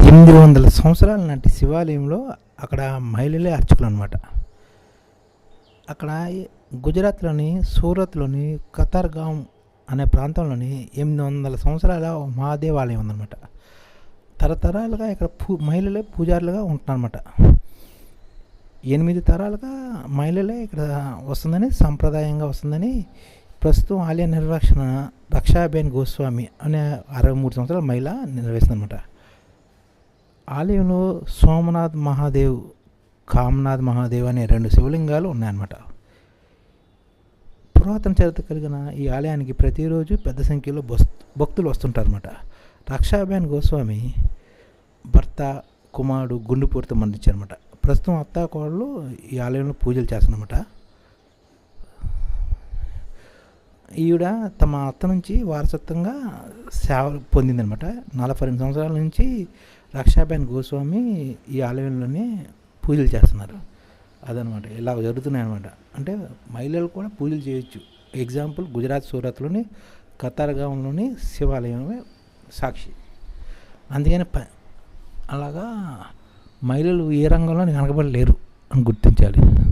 ఎనిమిది వందల సంవత్సరాల నాటి శివాలయంలో అక్కడ మహిళలే అర్చకులు అనమాట అక్కడ గుజరాత్లోని సూరత్లోని కతార్గాం అనే ప్రాంతంలోని ఎనిమిది వందల సంవత్సరాల మహాదేవాలయం ఉందన్నమాట. తరతరాలుగా ఇక్కడ పూ మహిళలే పూజారులుగా ఉంటున్నారన్నమాట. ఎనిమిది తరాలుగా మహిళలే ఇక్కడ వస్తుందని సాంప్రదాయంగా వస్తుందని ప్రస్తుతం ఆలయ నిర్వహణ రక్షాబేన్ గోస్వామి అనే అరవై మూడు సంవత్సరాల మహిళ నిర్వహిస్తుందన్నమాట. ఆలయంలో సోమనాథ్ మహాదేవ్ కామనాథ్ మహాదేవ్ అనే రెండు శివలింగాలు ఉన్నాయన్నమాట. పురాతన చరిత్ర కలిగిన ఈ ఆలయానికి ప్రతిరోజు పెద్ద సంఖ్యలో బస్ భక్తులు వస్తుంటారన్నమాట. రక్షాబేన్ గోస్వామి భర్త కుమారుడు గుండెపూరితో మరణించారన్నమాట. ప్రస్తుతం అత్తాకోడలు ఈ ఆలయంలో పూజలు చేస్తారన్నమాట ఈవిడ తమ అత్త నుంచి వారసత్వంగా సేవ పొందిందనమాట నలభై రెండు సంవత్సరాల నుంచి రక్షాబేన్ గోస్వామి ఈ ఆలయంలోనే పూజలు చేస్తున్నారు. అదనమాట ఇలా జరుగుతున్నాయి అనమాట అంటే మహిళలు కూడా పూజలు చేయొచ్చు. ఎగ్జాంపుల్ గుజరాత్ సూరత్లోని కతార్గాంలోని శివాలయమే సాక్షి. అందుకని ప అలాగా మహిళలు ఏ రంగంలో వెనకబడలేరు అని గుర్తించాలి.